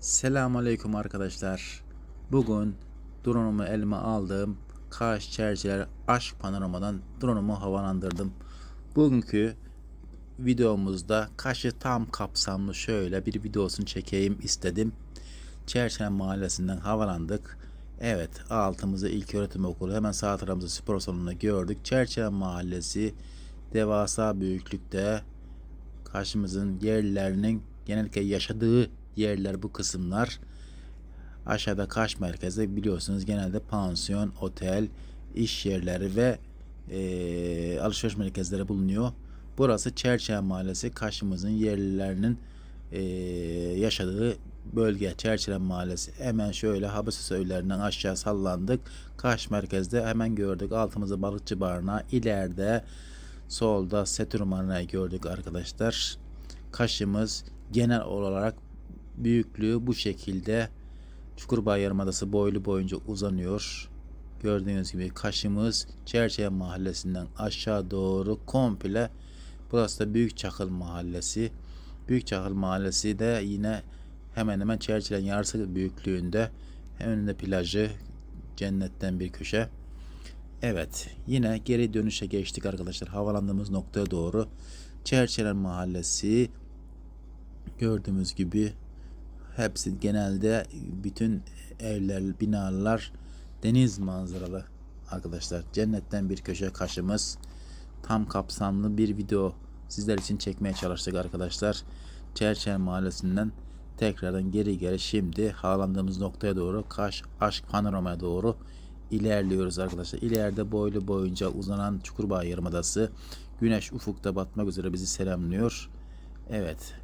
Selamünaleyküm arkadaşlar. Bugün drone'umu elime aldım. Kaş çerçeveler aşk panoramadan drone'umu havalandırdım. Bugünkü videomuzda Kaş'ı tam kapsamlı şöyle bir videosunu çekeyim istedim. Çerçeve mahallesinden havalandık. Evet altımızı ilk öğretim okulu hemen sağ tarafımızda spor salonunda gördük. Çerçeve mahallesi devasa büyüklükte karşımızın yerlilerinin genellikle yaşadığı yerler bu kısımlar. Aşağıda Kaş merkezde biliyorsunuz genelde pansiyon, otel, iş yerleri ve eee, alışveriş merkezleri bulunuyor. Burası Çerçeve Mahallesi. Kaş'ımızın yerlilerinin eee, yaşadığı bölge Çerçeve Mahallesi. Hemen şöyle Habisi Öylerinden aşağı sallandık. Kaş merkezde hemen gördük. Altımızda balıkçı barınağı. ileride solda Setürk Marina'yı gördük arkadaşlar. Kaş'ımız genel olarak büyüklüğü bu şekilde Çukurbağ Yarımadası boylu boyunca uzanıyor. Gördüğünüz gibi Kaş'ımız Çerçeve Mahallesi'nden aşağı doğru komple burası da Büyük Çakıl Mahallesi. Büyük Çakıl Mahallesi de yine hemen hemen Çerçeve'nin yarısı büyüklüğünde. Önünde plajı cennetten bir köşe. Evet yine geri dönüşe geçtik arkadaşlar havalandığımız noktaya doğru. Çerçeler Mahallesi gördüğümüz gibi hepsi genelde bütün evler, binalar deniz manzaralı arkadaşlar. Cennetten bir köşe kaşımız. Tam kapsamlı bir video sizler için çekmeye çalıştık arkadaşlar. Çerçeve Mahallesi'nden tekrardan geri geri şimdi havalandığımız noktaya doğru Kaş Aşk Panorama'ya doğru ilerliyoruz arkadaşlar. İleride boylu boyunca uzanan Çukurbağ Yarımadası güneş ufukta batmak üzere bizi selamlıyor. Evet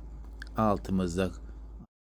altımızda